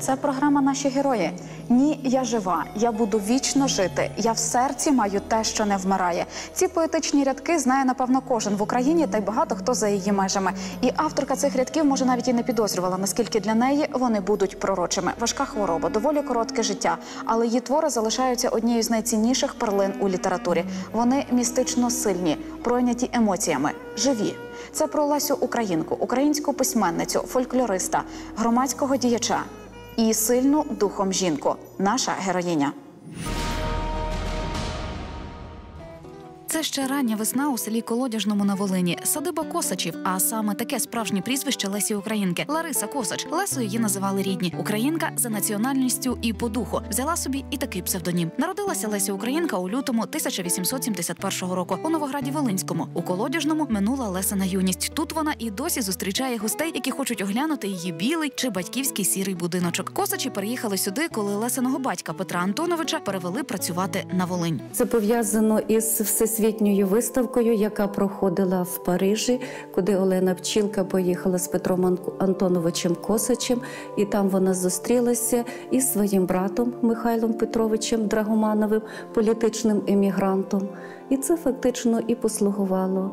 Це програма Наші герої. Ні, я жива, я буду вічно жити. Я в серці маю те, що не вмирає. Ці поетичні рядки знає напевно кожен в Україні, та й багато хто за її межами. І авторка цих рядків може навіть і не підозрювала, наскільки для неї вони будуть пророчими. Важка хвороба, доволі коротке життя, але її твори залишаються однією з найцінніших перлин у літературі. Вони містично сильні, пройняті емоціями, живі. Це про Лесю Українку, українську письменницю, фольклориста, громадського діяча і сильну духом жінку, наша героїня. Це ще рання весна у селі Колодяжному на Волині. Садиба Косачів, а саме таке справжнє прізвище Лесі Українки. Лариса Косач. Лесою її називали рідні. Українка за національністю і по духу. Взяла собі і такий псевдонім. Народилася Леся Українка у лютому 1871 року у Новограді Волинському. У Колодяжному минула Лесина юність. Тут вона і досі зустрічає гостей, які хочуть оглянути її білий чи батьківський сірий будиночок. Косачі переїхали сюди, коли Лесиного батька Петра Антоновича перевели працювати на Волинь. Це пов'язано із всесвітньою виставкою, яка проходила в Парижі, куди Олена Пчілка поїхала з Петром Антоновичем Косачем, і там вона зустрілася із своїм братом Михайлом Петровичем Драгомановим, політичним емігрантом. І це фактично і послугувало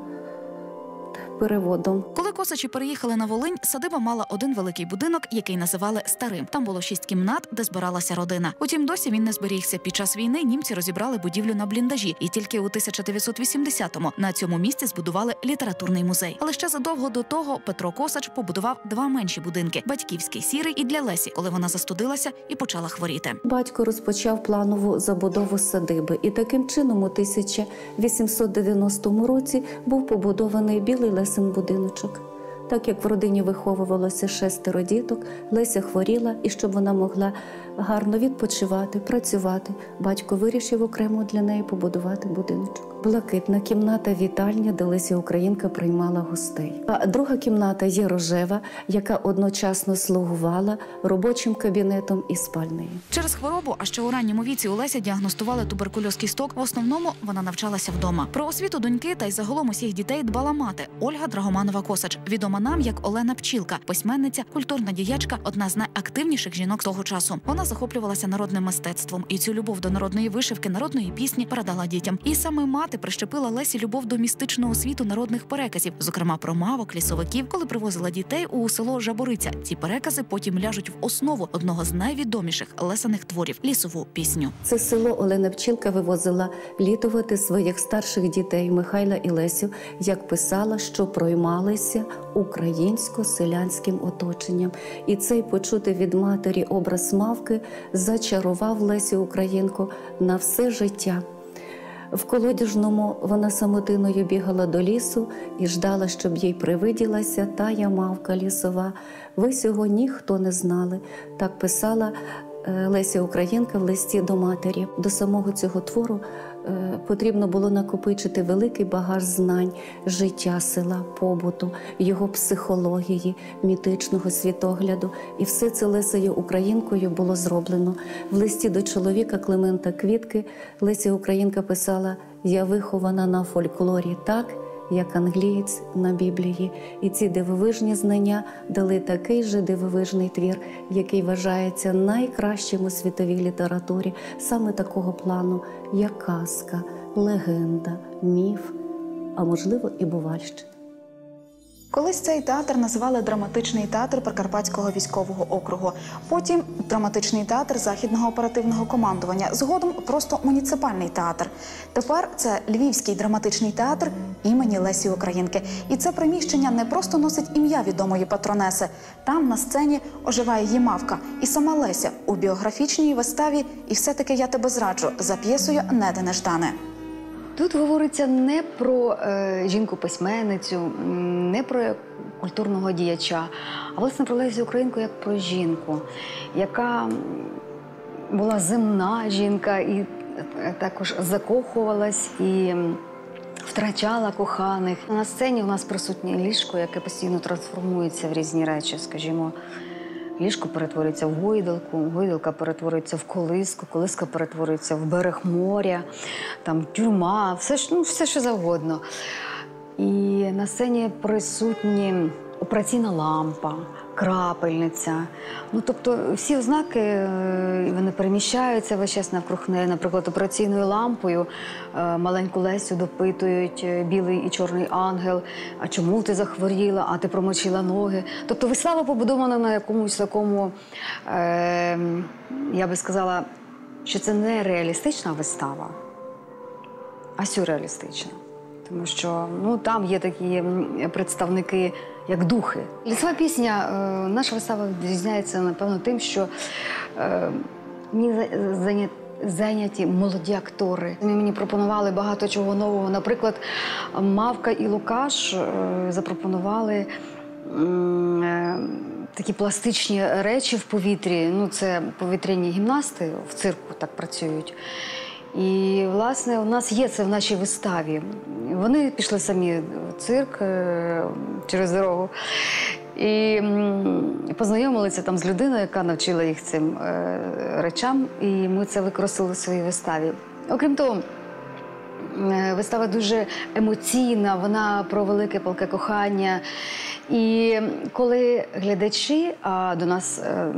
переводом. Косачі переїхали на Волинь, садиба мала один великий будинок, який називали старим. Там було шість кімнат, де збиралася родина. Утім, досі він не зберігся. Під час війни німці розібрали будівлю на бліндажі, і тільки у 1980-му на цьому місці збудували літературний музей. Але ще задовго до того Петро Косач побудував два менші будинки: батьківський сірий і для Лесі, коли вона застудилася і почала хворіти. Батько розпочав планову забудову садиби, і таким чином у 1890 році був побудований білий лесин будиночок. Так як в родині виховувалося шестеро діток, Леся хворіла, і щоб вона могла гарно відпочивати, працювати, батько вирішив окремо для неї побудувати будиночок. Блакитна кімната вітальня, де Леся Українка приймала гостей. А друга кімната є рожева, яка одночасно слугувала робочим кабінетом і спальнею. Через хворобу, а ще у ранньому віці у Лесі діагностували туберкульоз кісток. В основному вона навчалася вдома. Про освіту доньки та й загалом усіх дітей дбала мати Ольга Драгоманова Косач, відома нам як Олена Пчілка, письменниця, культурна діячка, одна з найактивніших жінок того часу. Вона захоплювалася народним мистецтвом і цю любов до народної вишивки, народної пісні передала дітям. І саме мати прищепила Лесі любов до містичного світу народних переказів, зокрема про мавок, лісовиків, коли привозила дітей у село Жабориця. Ці перекази потім ляжуть в основу одного з найвідоміших лесаних творів лісову пісню. Це село Олена Пчілка вивозила літувати своїх старших дітей Михайла і Лесю, як писала, що проймалися українсько-селянським оточенням. І цей почути від матері образ мавки зачарував Лесю Українку на все життя. В колодіжному вона самотиною бігала до лісу і ждала, щоб їй привиділася та ямавка лісова. Ви сього ніхто не знали. Так писала е, Леся Українка в листі до матері. До самого цього твору потрібно було накопичити великий багаж знань життя села, побуту, його психології, мітичного світогляду. І все це Лесею Українкою було зроблено. В листі до чоловіка Климента Квітки Леся Українка писала: Я вихована на фольклорі так. Як англієць на Біблії, і ці дивовижні знання дали такий же дивовижний твір, який вважається найкращим у світовій літературі, саме такого плану, як казка, легенда, міф, а можливо і бувальщина. Колись цей театр називали драматичний театр Прикарпатського військового округу. Потім драматичний театр західного оперативного командування. Згодом просто муніципальний театр. Тепер це Львівський драматичний театр імені Лесі Українки. І це приміщення не просто носить ім'я відомої патронеси. Там на сцені оживає її мавка і сама Леся у біографічній виставі. І все-таки я тебе зраджу за п'єсою Неде Неждане. Тут говориться не про е, жінку-письменницю, не про культурного діяча, а власне про Лесю Українку як про жінку, яка була земна жінка і е, також закохувалась і втрачала коханих. На сцені у нас присутнє ліжко, яке постійно трансформується в різні речі. Скажімо, ліжко перетворюється в гойдалку, гойдалка перетворюється в колиску, колиска перетворюється в берег моря, там тюрма, все, ну, все що завгодно. І на сцені присутні операційна лампа, крапельниця. Ну, тобто всі ознаки е, вони переміщаються весь час навкруг неї. Наприклад, операційною лампою е, маленьку Лесю допитують е, білий і чорний ангел. А чому ти захворіла? А ти промочила ноги? Тобто вистава побудована на якомусь такому, е, я би сказала, що це не реалістична вистава, а сюрреалістична. Тому що ну, там є такі представники, як духи. Лісова пісня, е, наша вистава відрізняється, напевно, тим, що е, мені за- зайня- зайняті молоді актори. Мені пропонували багато чого нового. Наприклад, Мавка і Лукаш е, запропонували. Такі пластичні речі в повітрі. Ну, це повітряні гімнасти в цирку так працюють. І, власне, у нас є це в нашій виставі. Вони пішли самі в цирк е, через дорогу і познайомилися там з людиною, яка навчила їх цим е, речам, і ми це використали в своїй виставі. Окрім того, Вистава дуже емоційна, вона про велике палке кохання. І коли глядачі, а до нас е,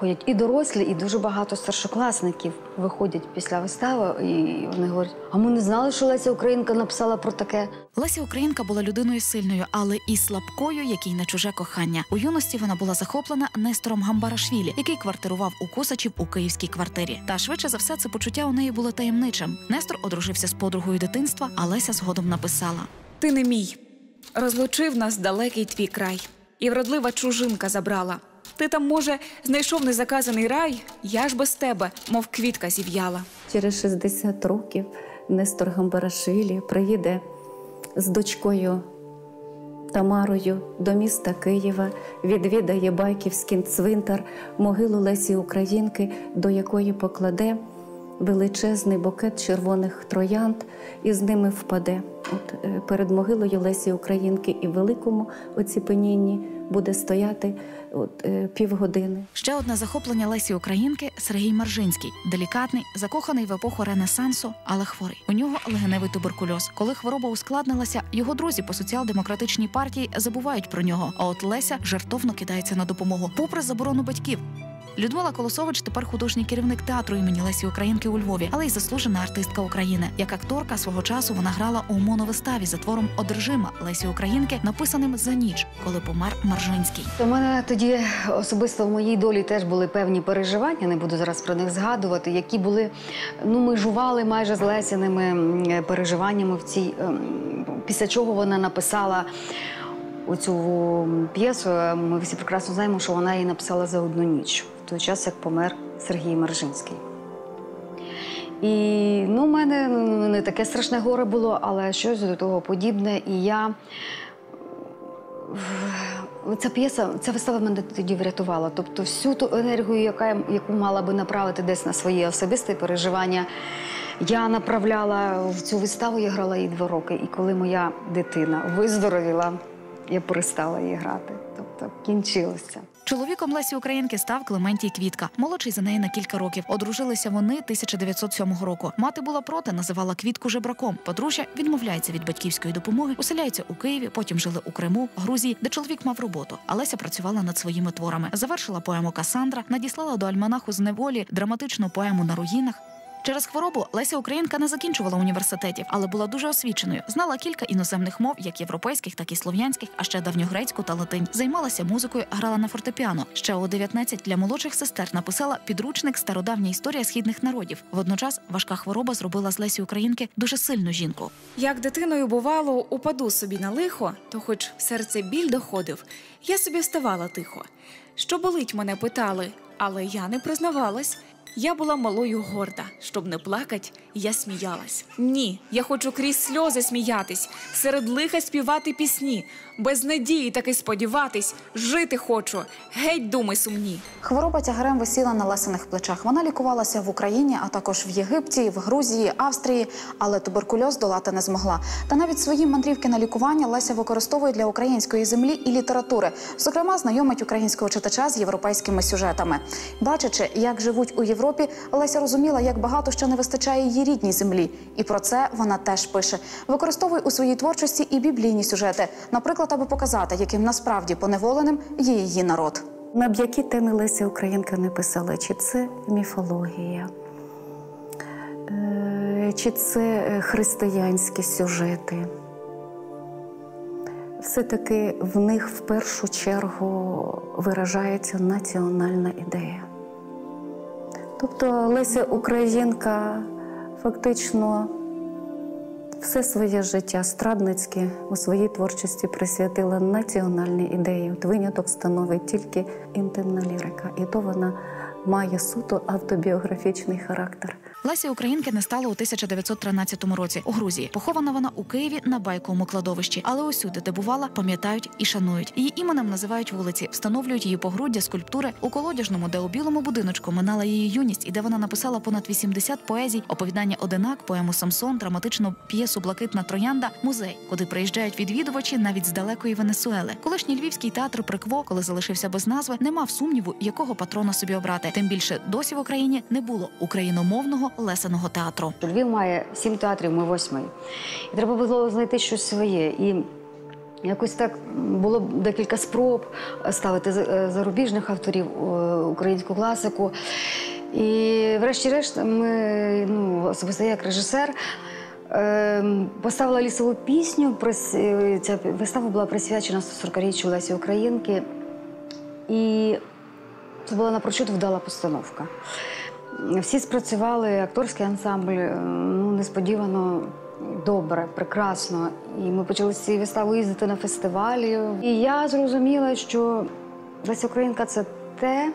ходять і дорослі, і дуже багато старшокласників виходять після вистави, і вони говорять: а ми не знали, що Леся Українка написала про таке. Леся Українка була людиною сильною, але і слабкою, який на чуже кохання. У юності вона була захоплена Нестором Гамбарашвілі, який квартирував у Косачів у київській квартирі. Та швидше за все це почуття у неї було таємничим. Нестор одружився з подругою дитинства, а Леся згодом написала. Ти не мій. Розлучив нас далекий твій край, і вродлива чужинка забрала. Ти там, може, знайшов незаказаний рай, я ж без тебе, мов квітка зів'яла. Через 60 років Нестор Гамбарашвілі приїде з дочкою Тамарою до міста Києва, відвідає Байківський цвинтар, могилу Лесі Українки, до якої покладе величезний букет червоних троянд і з ними впаде. От е, перед могилою Лесі Українки і великому оціпенінні буде стояти от, е, півгодини. Ще одне захоплення Лесі Українки Сергій Маржинський, делікатний, закоханий в епоху Ренесансу, але хворий. У нього легеневий туберкульоз. Коли хвороба ускладнилася, його друзі по соціал-демократичній партії забувають про нього. А от Леся жартовно кидається на допомогу, попри заборону батьків. Людмила Колосович тепер художній керівник театру імені Лесі Українки у Львові, але й заслужена артистка України. Як акторка свого часу вона грала у моновиставі за твором Одержима Лесі Українки, написаним за ніч, коли помер Маржинський. У мене тоді особисто в моїй долі теж були певні переживання, не буду зараз про них згадувати, які були, ну, межували майже з Лесяними переживаннями в цій. ем, Після чого вона написала оцю п'єсу. Ми всі прекрасно знаємо, що вона її написала за одну ніч, в той час, як помер Сергій Маржинський. І ну, у мене не таке страшне горе було, але щось до того подібне. І я Ця п'єса, ця вистава мене тоді врятувала. Тобто всю ту енергію, яка, яку мала би направити десь на свої особисті переживання, я направляла в цю виставу, я грала її два роки. І коли моя дитина виздоровіла, я перестала її грати. Тобто кінчилося. Чоловіком Лесі Українки став Клементій Квітка, молодший за неї на кілька років. Одружилися вони 1907 року. Мати була проти, називала квітку жебраком. Подружжя відмовляється від батьківської допомоги, уселяється у Києві. Потім жили у Криму, Грузії, де чоловік мав роботу. А Леся працювала над своїми творами. Завершила поему Касандра, надіслала до альманаху з неволі драматичну поему на руїнах. Через хворобу Леся Українка не закінчувала університетів, але була дуже освіченою. Знала кілька іноземних мов, як європейських, так і слов'янських, а ще давньогрецьку та латинь. Займалася музикою, грала на фортепіано. Ще у 19 для молодших сестер написала підручник Стародавня історія східних народів. Водночас важка хвороба зробила з Лесі Українки дуже сильну жінку. Як дитиною бувало, упаду собі на лихо, то хоч серце біль доходив, я собі вставала тихо. Що болить, мене питали, але я не признавалась. Я була малою горда. Щоб не плакать, я сміялась. Ні, я хочу крізь сльози сміятись, серед лиха співати пісні, без надії таки сподіватись, жити хочу. Геть думи сумні. Хвороба тягарем висіла на лесених плечах. Вона лікувалася в Україні, а також в Єгипті, в Грузії, Австрії, але туберкульоз долати не змогла. Та навіть свої мандрівки на лікування Леся використовує для української землі і літератури. Зокрема, знайомить українського читача з європейськими сюжетами. Бачачи, як живуть у Європі, Леся розуміла, як багато ще не вистачає її рідній землі. І про це вона теж пише. Використовує у своїй творчості і біблійні сюжети, наприклад, аби показати, яким насправді поневоленим є її народ. На б які теми Леся Українка не писала, чи це міфологія, е, чи це е, християнські сюжети. Все-таки в них в першу чергу виражається національна ідея. Тобто Леся Українка фактично все своє життя страдницьке у своїй творчості присвятила національній ідеї. От виняток становить тільки інтимна лірика, і то вона має суто автобіографічний характер. Лесі Українки не стало у 1913 році у Грузії. Похована вона у Києві на байковому кладовищі, але усюди, де бувала, пам'ятають і шанують. Її іменем називають вулиці, встановлюють її погруддя, скульптури у колодяжному, де у білому будиночку минала її юність, і де вона написала понад 80 поезій, оповідання одинак, поему Самсон, драматичну п'єсу Блакитна троянда, музей, куди приїжджають відвідувачі навіть з далекої Венесуели. Колишній львівський театр Прикво, коли залишився без назви, не мав сумніву, якого патрона собі обрати. Тим більше досі в Україні не було україномовного лесеного театру. Львів має сім театрів, ми восьмий. І треба було знайти щось своє. І якось так було декілька спроб ставити за- зарубіжних авторів е, українську класику. І, врешті-решт, ми, ну, особисто як режисер. е, Поставила лісову пісню. е, Ця вистава була присвячена 140-річчю Лесі Українки. І це була напрочуд вдала постановка. Всі спрацювали, акторський ансамбль е, ну, несподівано добре, прекрасно. І ми почали з цієї вистави їздити на фестивалі. І я зрозуміла, що Леся Українка це те,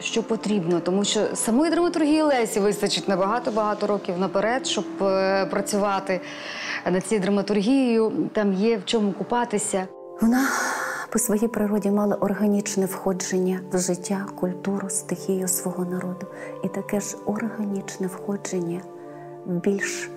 що потрібно, тому що самої драматургії Лесі вистачить на багато-багато років наперед, щоб е, працювати над цією драматургією. Там є в чому купатися. Вона по своїй природі мали органічне входження в життя, культуру, стихію свого народу, і таке ж органічне входження в більш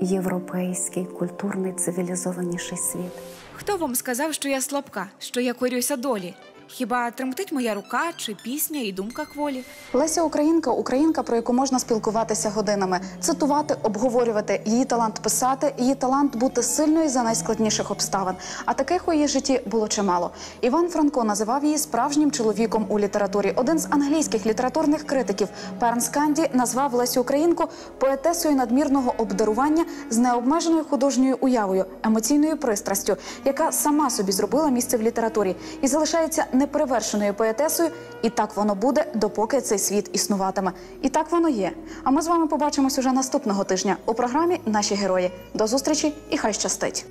європейський, культурний, цивілізованіший світ. Хто вам сказав, що я слабка, що я корюся долі? Хіба тремтить моя рука чи пісня і думка кволі? Леся Українка українка, про яку можна спілкуватися годинами, цитувати, обговорювати її талант писати, її талант бути сильною за найскладніших обставин. А таких у її житті було чимало. Іван Франко називав її справжнім чоловіком у літературі. Один з англійських літературних критиків Пернс Канді назвав Лесю Українку поетесою надмірного обдарування з необмеженою художньою уявою, емоційною пристрастю, яка сама собі зробила місце в літературі і залишається неперевершеною поетесою. І так воно буде, допоки цей світ існуватиме. І так воно є. А ми з вами побачимось уже наступного тижня у програмі Наші герої. До зустрічі і хай щастить.